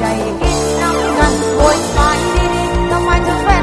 ได้กินน้ำกันโวยสายดีทำไมถึงเป็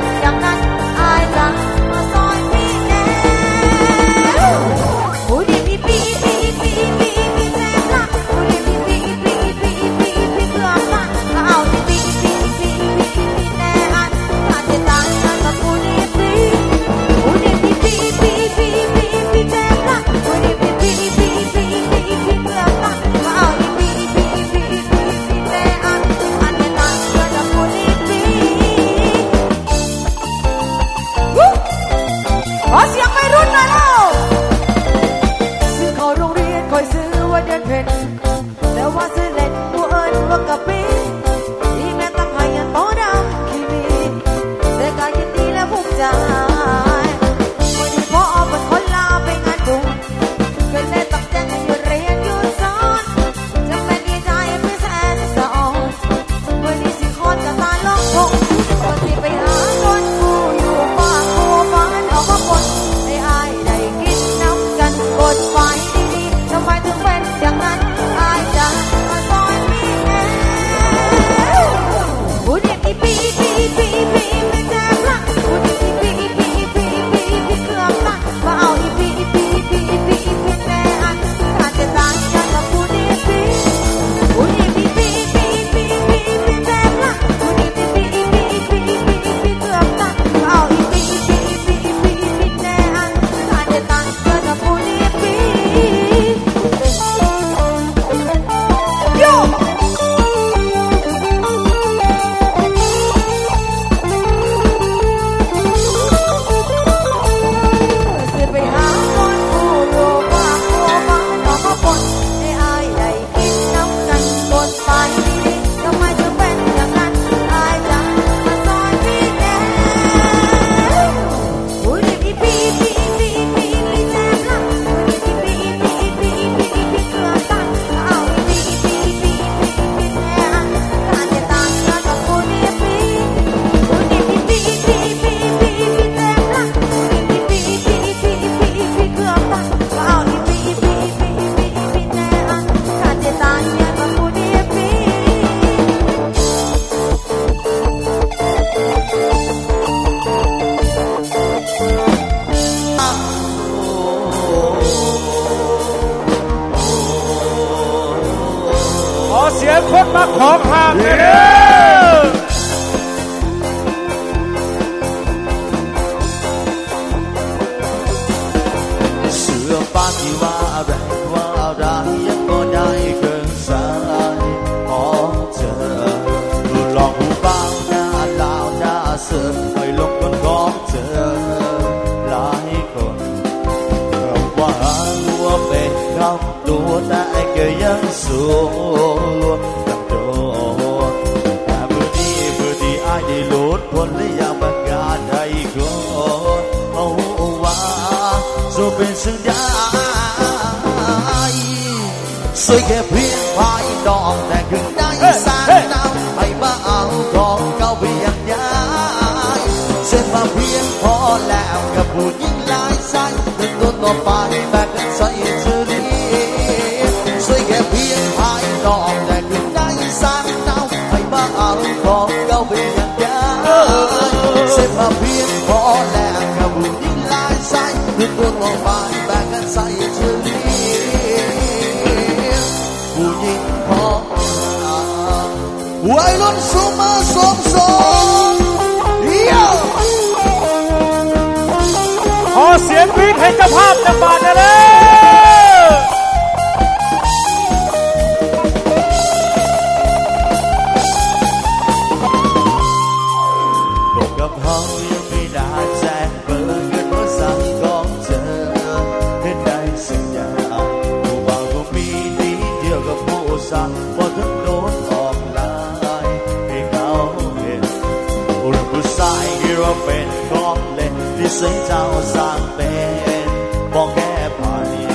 solo Dabdo Abudi budi adi lut Wala yang bagadai go Oh wa Dù bên xương đai Sôi khe biết phải đòn Đàn gừng đáy sang năm Hãy ba áo còn cao biển nhái Xem mà biết khó làm Gặp bù nhìn lại xanh Đừng tốt có phải mà cần xoay chứ a beer for all that Kabuki lies side The good one by back and side to me ผู้หญิงพอวัยรุ่นสุมาสมสมเยขอเสียงพีดให้เจ้าภาพจังหวัดเลย 的水早上边，放开把你，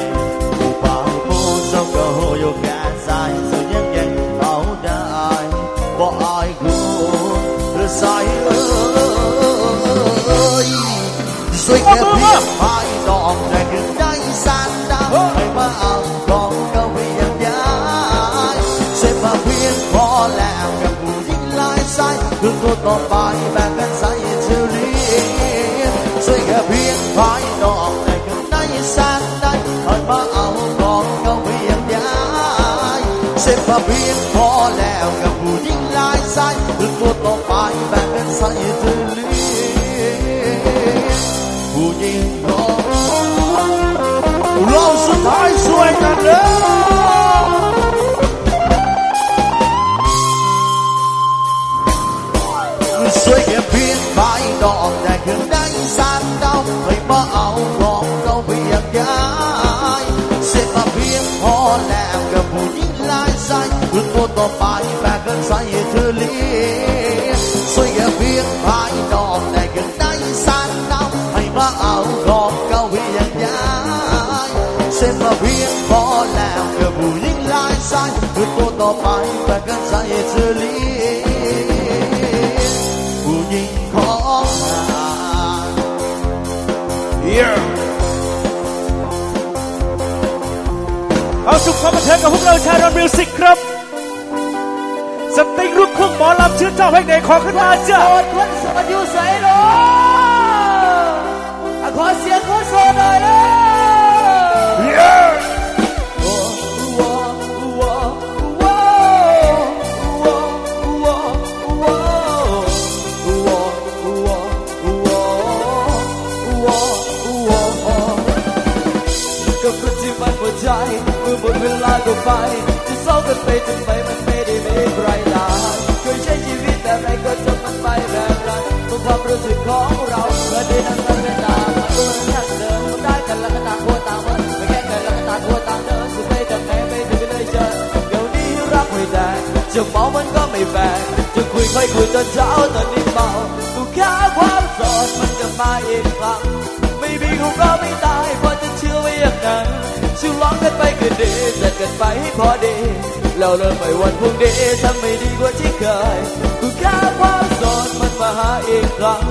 不把不收够又干在自己眼脑袋，我爱过的在爱，水给你拍档，但是第三档没把熬档够为人家，谁把偏破烂，敢不应来塞，如果到白白跟塞。 เพียงพายนอกแต่ข้างในแสนได้คอยมาเอาของเขาเพียงย้ายเส้นมาเพียงพอแล้วกับผู้หญิงลายสายถือตัวต่อไปแบ่งกันสายเชอรี่ผู้หญิงก็เราสุดท้ายสวยกัน ต่อไปแบกกันใส่เธอลีผู้หญิงของงาน Yeah เอาสุขความบันเทิงกับพวกเราชายรอนมิวสิกครับ สติ๊กลูกครึ่งหมอลำชื่อเจ้าเพลงไหนขอขึ้นมาจ้ะ โสดคนโสดอยู่ใส่โลอะขอเสียงคนโสดหน่อยเลย ก็ไปจะเศร้ากันไปจนไปมันไม่ได้มีใครลาเคยใช้ชีวิตแบบไหนก็จนมันไปแบบนั้นเพราะความรู้สึกของเราเมื่อได้นั่งกันเป็นตามาตัวนั้นยังเดินมันได้กันแล้วก็ต่างคนต่างมันไม่แค่กันแล้วก็ต่างคนต่างเดินสุดไปจากไหนไม่ถึงเลยเจอเดี๋ยวนี้รักไม่ได้จะเมามันก็ไม่แบกจะคุยค่อยคุยจนเช้าตอนนี้เมาทุกค่าความสดมันจะมาอีกครั้งไม่มีของเราไม่ตายเพราะจะเชื่อไว้อย่างนั้น ชิวร้องกันไปก็ดีจัดกันไปให้พอดีแล้วเริ่มไปวันพรุ่งนี้ทำไม่ดีกว่าที่เคยกูแค่ความโสดมันมาหาอีกครั้ง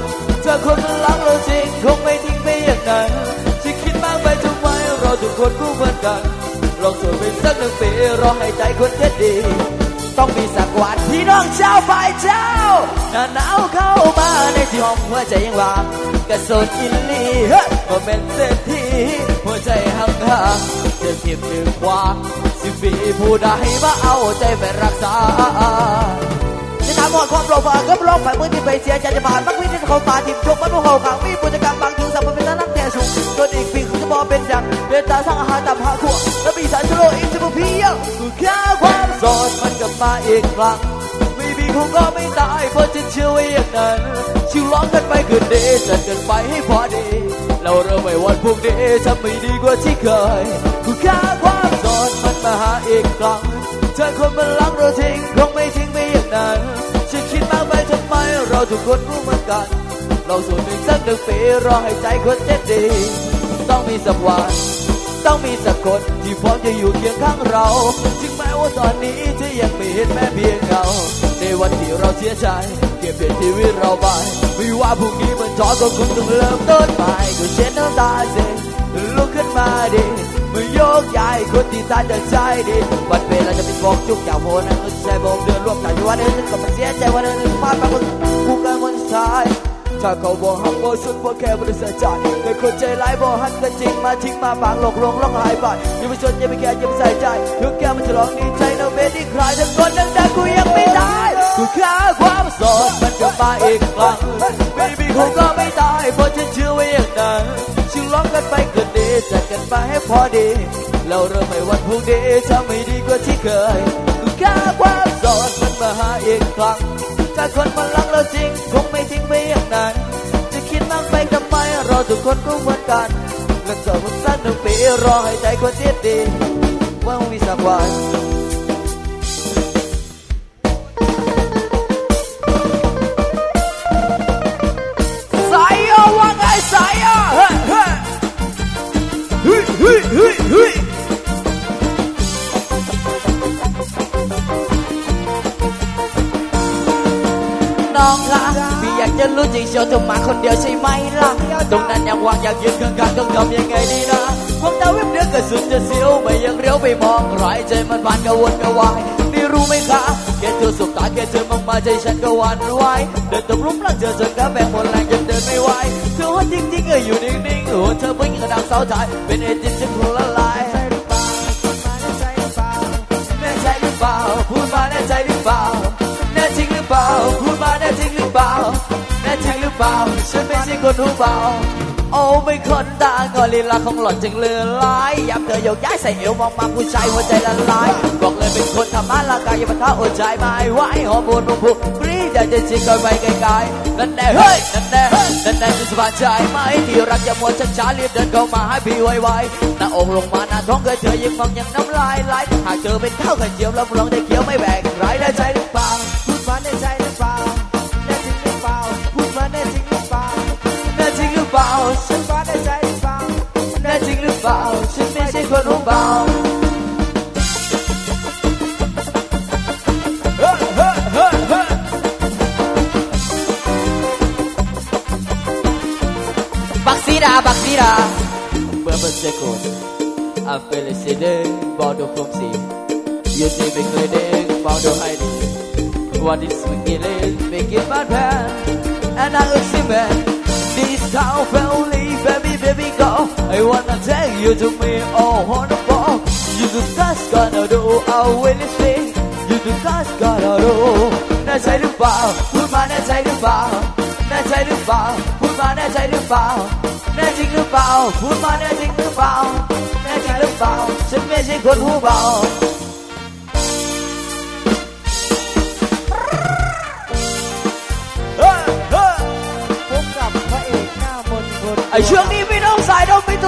เธอคนมันรักเราจริงคงไม่ทิ้งไปอย่างนั้นจะคิดมากไปทำไมเราทุกคนคู่เหมือนกันลองสวดไปสักหนึ่งปีรอให้ใจคนเด็ดดี ต้องมีสักวันพี่น้องเจ้าฝ่ายเจ้าหน้าหนาวเข้ามาในที่ห้องหัวใจยังวางกระโสนอินลีเฮ้ยมาเป็นเศรษฐีหัวใจห่างห่างจะทิมหนึ่งกว่าสิบปีผู้ใดมาเอาใจไปรักษาจะถามหมดความโปร่งฝาก็ร้องฝ่ายมือที่ไปเสียใจจะผ่านมักวิ่งที่เขาป่าทิมชกมันผู้เขาขังมีปุจกรรมบางทีสัมพันธ์เป็นนักแต่สูงตัวอีกปีคือจะมองเป็นอย่างเดินตาสร้างอาหารตามหาขวดแล้วมีสารชโลอินทรีย์พีเยอแค่ความสด มาอีกครั้งไม่มีคงก็ไม่ตายเพราะจะเชื่อไว้อย่างนั้นชิวร้องกันไปคืนดีจัดกันไปให้พอดี เราเริ่มไม่วันพรุ่งนี้จะไม่ดีกว่าที่เคยกูแค่ความโสดมันมาหาอีกครั้งเธอคนมันรักเราทิ้งคงไม่ทิ้งไปอย่างนั้นฉันคิดมากไปทำไมเราทุกคนรู้เหมือนกัน เราส่วนหนึ่งสักหนึ่งปีรอให้ใจคนเจ็ดดี ต้องมีสักวันต้องมีสัก คนที่พร้อมจะอยู่เคียงข้างเราถึงแม้ว่าตอนนี้เธอยังไม่เห็นแม้เพียงเงาในวันที่เราเสียใจเก็บเปลี่ยนชีวิตเราไปไม่ว่าพรุ่งนี้มันท้อก็คงต้องเริ่มต้นใหม่ก็เช็ดน้ำตาเสร็จลุกขึ้นมาดิมือยกย้ายคนที่ตาจากใจดิวันเวลาจะเป็นบอกจุกอย่าโหนะเออใจบอกเดือนร่วมแต่วันนี้ฉันก็ไม่เสียใจวันนี้พลาดไปคนกูกันวันสาย ถ้าเขาบอกหักบอสุดบอแค่บริสุทธิ์ใจแต่คนใจร้ายบอกหักกันจริงมาทิ้งมาบางหลอกลวงร้องหายไปอย่าไปสนอย่าไปแคร์อย่าไปใส่ใจทุกแก้มันจะร้องดีใจนะเวทีใครทั้งคนทั้งใจกูยังไม่ตายกูแค่ความสดมันกลับมาอีกครั้งไม่มีคงก็ไม่ตายเพราะฉันเชื่อไว้อย่างนั้นชื่อร้องกันไปก็ดีจัดกันไปให้พอดีแล้วเริ่มให้วันพรุ่งนี้จะไม่ดีกว่าที่เคยกูแค่ความสดมันมาหาอีกครั้งถ้าคนมันรักเราจริงคงไม่ทิ้งไป ทุกคนก็เหมือนกันแล้วก็มันสั้นหนึ่งปีรอให้ใจคนเสียดีว่ามีสักวัน เชียวเธอมาคนเดียวใช่ไหมล่ะ ตรงนั้นยังวางอยากยืนข้างๆต้องทำยังไงดีนะความดาวเว็บเดือกระสุนจะเสียวไม่ยังเลี้ยวไปมองใครใจมันบานกระวนกระวายนี่รู้ไหมคะแค่เธอสบตาแค่เธอมองมาใจฉันก็หวั่นไหวเดินตกลุมรักเธอจนกระแบงหมดแรงยังเดินไม่ไหวเธอว่าจริงๆเอออยู่นิ่งๆโอ้เธอเพิ่งกระดังเสาใจเป็นเอจิ เปล่าฉันไม่ใช่คนหูเบาโอ้ไม่คนตางอลีลาของหล่อนจึงเลือลายย้ำเธอโยกย้ายใส่เอวมองมาผู้ชายหัวใจละลาย บอกเลยเป็นคนทำมาร่ากายอย่ามาท้าอดใจไม่ไหวฮอร์โมนมันพุ่งปรี๊ดอยากจะชิงคอยไปไกลๆนั่นแน่เฮ้ยนั่นแน่เฮ้ยนั่นแน่จะสบายใจไหมที่รักจะมัวช้าช้าๆรีบเดินเข้ามาให้พี่ไวๆหน้าอกลงมาหน้าท้องเคยเธอยิ่งฟังยังน้ำลายไหลหากเธอเป็นข้าวไข่เจียวแล้วลองได้เคี้ยวไม่แบ่งใครได้ใจหรือเปล่า น่จริงหรือเปล่าฉันไม่ใช่คนหูเบาเฮ้ยเฮ้ I will see man This town family baby baby go I wanna take you to me oh on the ball You do that's gonna do I will see You do that's gonna do แน่ใจหรือเปล่าพูดมาแน่ใจหรือเปล่าแน่ใจหรือเปล่าพูดมาแน่ใจหรือเปล่าแน่จริงหรือเปล่าพูดมาแน่จริงหรือเปล่าแน่จริงหรือเปล่าฉันไม่ใช่คนหูเบาเฮ้ยเฮ้ยพบกับพระเอกหน้ามนต์คนไอช่วงนี้พี่น้องสาย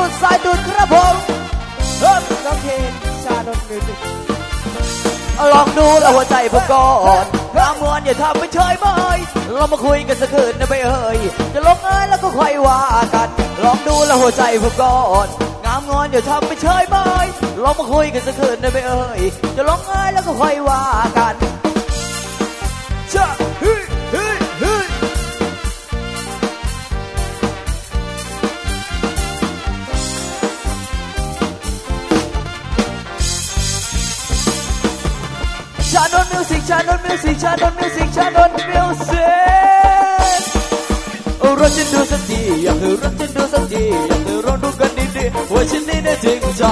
ดูดสายตูดครับผมเฮ้ยน้องเคนชาดนมิวสิกลองดูแล้วหัวใจผมก่อนน้ำมวนอย่าทำไปเฉยเมยเรามาคุยกันสักคืนนะไปเอ่ยจะลงเอยแล้วก็ค่อยว่ากัน ลองดูแล้วหัวใจผมก่อนงามงอนอย่าทำไปเฉยเมยเรามาคุยกันสักคืนนะไปเอ่ยจะลงเอยแล้วก็ค่อยว่ากัน ดนมิวสิกโอ้รถฉันดูสักทีอยากให้รถฉันดูสักทีอยากให้ลองดูกันดีๆว่าฉันนี่ได้จริงใจ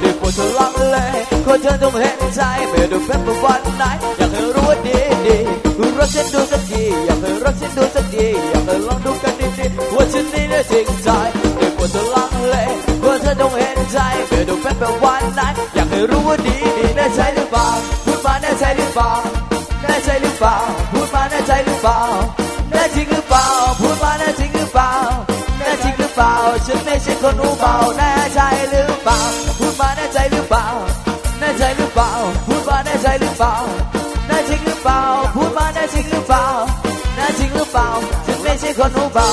ได้โปรดเธอลังเลคนเธอต้องเห็นใจไม่ดูเป็นแบบวันไหนอยากให้รู้ว่าดีดีรถฉันดูสักทีอยากให้รถฉันดูสักทีอยากให้ลองดูกันดีๆว่าฉันนี่ได้จริงใจได้โปรดเธอลังเลคนเธอต้องเห็นใจไม่ดูเป็นแบบวันไหนอยากให้รู้ว่าดีดีๆแน่ใจหรือเปล่า น่ใจหรือเปล่าแน่ใจหรือเปล่าพูดมาแน่ใจหรือเปล่าแน่จริงหรือเปล่าพูดมาแน่จริงหรือเปล่าแน่จริงหรือเปล่าฉันไม่ใช่คนหูเบาแน่ใจหรือเปล่าพูดมาแน่ใจหรือเปล่าแน่ใจหรือเปล่าพูดมาแน่ใจหรือเปล่าแน่จริงหรือเปล่าพูดมาแน่จริงหรือเปล่าแน่จริงหรือเปล่าฉันไม่ใช่คนหูเบา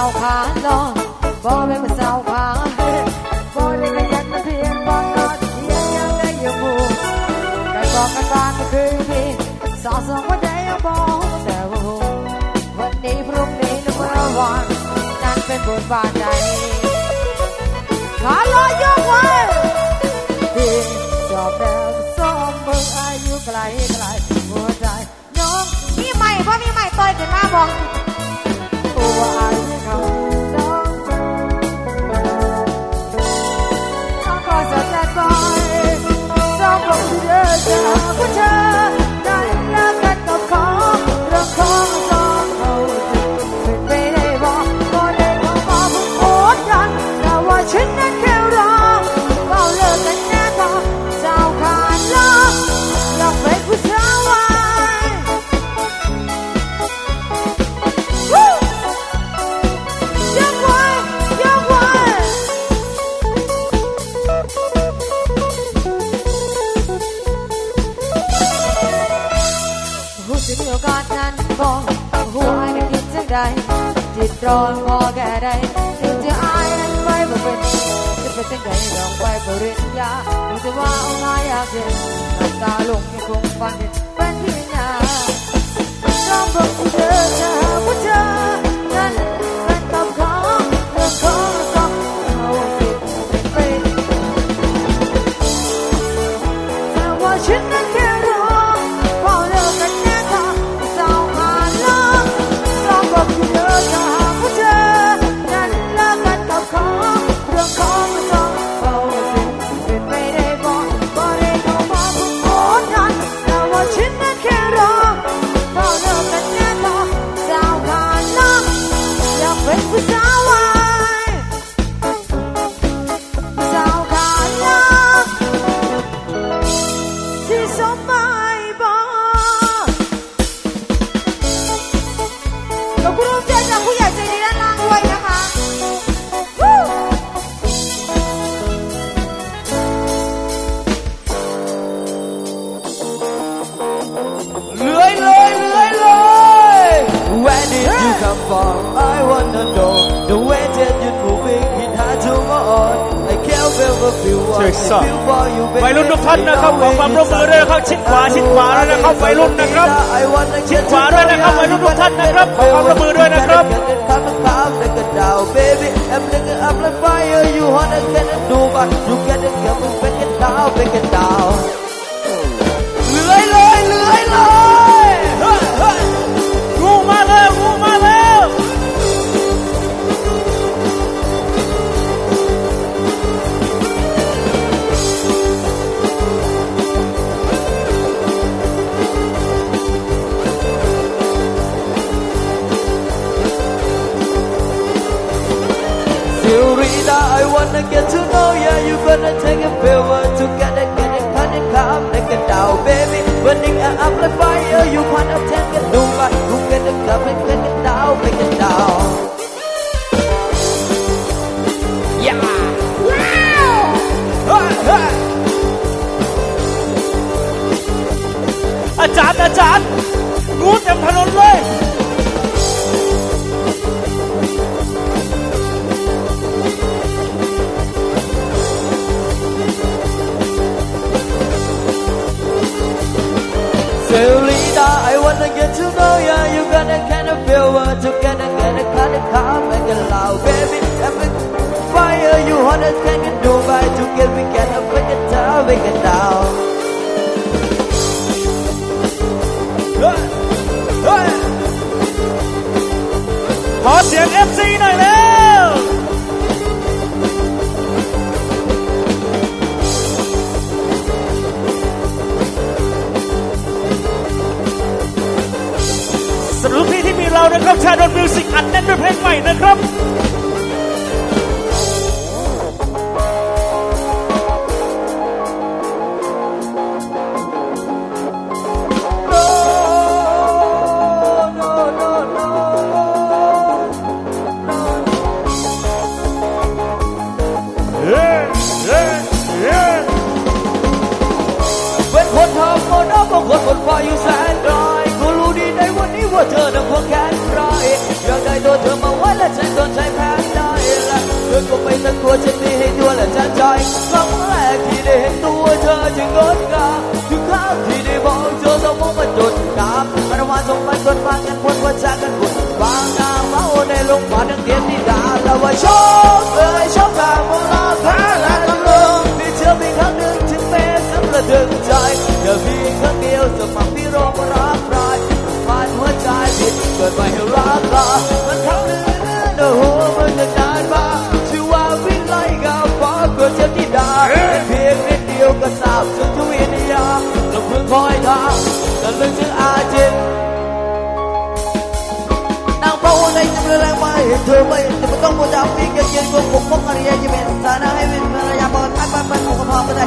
าสาวขาลองบอกไม่มาสาวขาบอกได้ก็ยันมาเพียงบอกนอนเพียงยังได้อยู่หมู่ใครบอกกันบ้างก็คือมีสาวสองวันใดยังบอกแต่ว่าวันนี้พรุ่งนี้นึกว่าวันนั้นเป็นบทบาทใดขาลอยยกไว้ที่ชอบแบบส้มเบิ่งอายุไกลไกลหัวใจน้องมีใหม่เพราะมีใหม่ต่อยกันมาบอก ตัวอายที่เข ร้อนงอแก่ใดถึงจะอายนั้นไว้บ่เป็นจะเป็นจังใดลองไปปริญญาดูจะว่าเอาง่ายอยากเห็นน้ำตาลงยังคงฟังเห็นเป็นที่นาลองบอกที่เธอ Lyrics วัยรุ่นทุกท่านนะครับขอความร่วมมือด้วยนะครับชิดขวาชิดขวาด้วยนะครับวัยรุ่นนะครับชิดขวาด้วยนะครับวัยรุ่นทุกท่านนะครับขอความร่วมมือด้วยนะครับ You wanna you get it, come and break it down, break it down. Get to know ya. You gonna take a favor to get it, get it, cut it, come, take it down, baby. Burning it up like fire, you wanna take it, do but you get it, come and take it down, take it down. Yeah. Wow. Hey, hey. อาจารย์อาจารย์งูเต็มถนนเลย Senorita, I wanna get to know ya. You gonna kind of feel what you gonna get it, cut it, come, make it loud, baby. Every fire you wanna take it, do right to get me, get up, break it down, break it down. Hey, hey. ขอเสียง FC หน่อยแล้ว นะครับชาดนมิวสิกอัดแน่นด้วยเพลงใหม่นะครับ มาในลงมาดังเรื่องไม่เห็นเธอไม่แต่ไม่ต้องมัวจับปีกยืนกงปกป้องอะไรยังเป็นฐานะให้เป็นภรรยาบอกท่านบ้านบ้านของพ่อก็ไ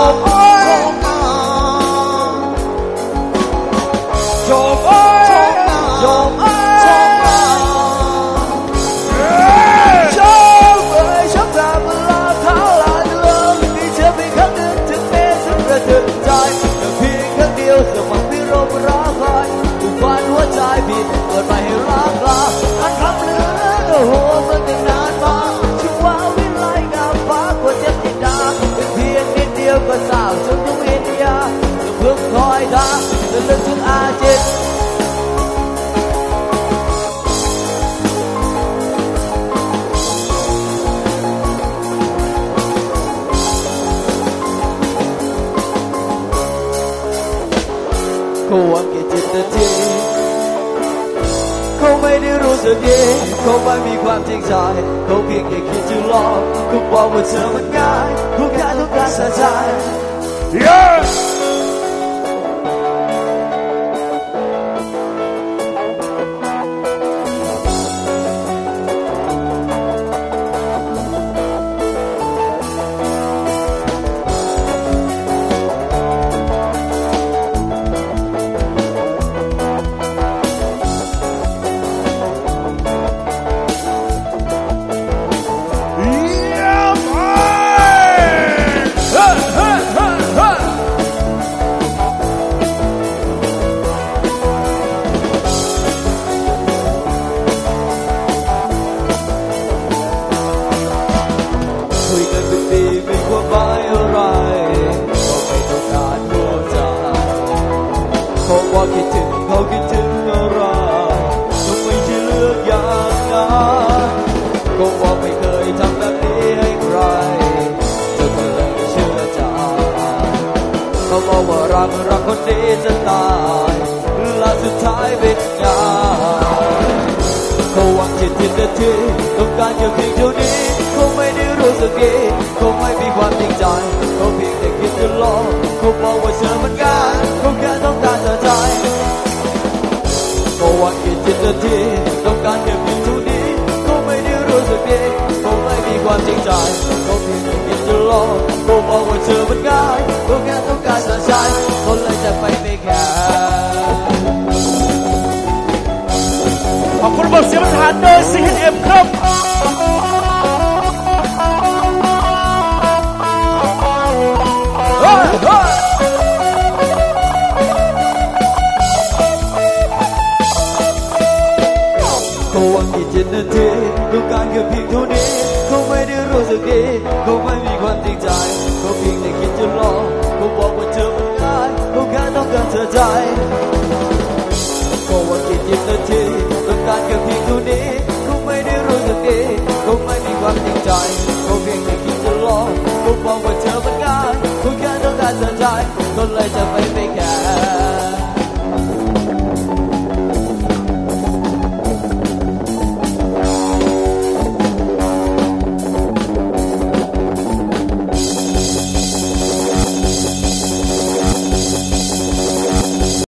จ ว่าเธอมันง่ายเขาแค่ต้องการสะใจ เขาบอกว่ารักรักคนนี้จะตายและสุดท้ายเป็นไงเขาหวังจิตจิตนาทีต้องการแค่เพียงเท่านี้เขาไม่ได้รู้สึกดีเขาไม่มีความจริงใจเขาเพียงแต่คิดจะหลอกเขาบอกว่าเธอมันง่ายเขาแค่ต้องการเธอใจเขาหวังจิตจิตนาทีต้องการแค่เพียงเท่านี้เขาไม่ได้รู้สึกดีเขาไม่มีความจริงใจเขาเพียงแต่คิด ลอกเขาบอกว่าเธอมันง่ายเขาแค่ต้องการเธอใจเขาเลยจะไปไม่แค่ขอบคุณระบบเสียงประธานโดย CHM ครับเฮ้ยเฮ้ยเขาหวังกี่เจ็ดนาทีต้องการแค่เพียงเท่านี้เขา มีความจริงใจเขาเพียงแต่คิดจะหลอกเขาบอกว่าเธอมันง่ายเขาแค่ต้องการเธอใจเขาหวังกี่เจ็ดนาทีต้องการแค่เพียงเท่านี้เขาไม่ได้รู้สึกดีเขาไม่มีความจริงใจเขาเพียงแต่คิดจะหลอกเขาบอกว่าเธอมันง่ายเขาแค่ต้องการเธอใจก็เลยจะไป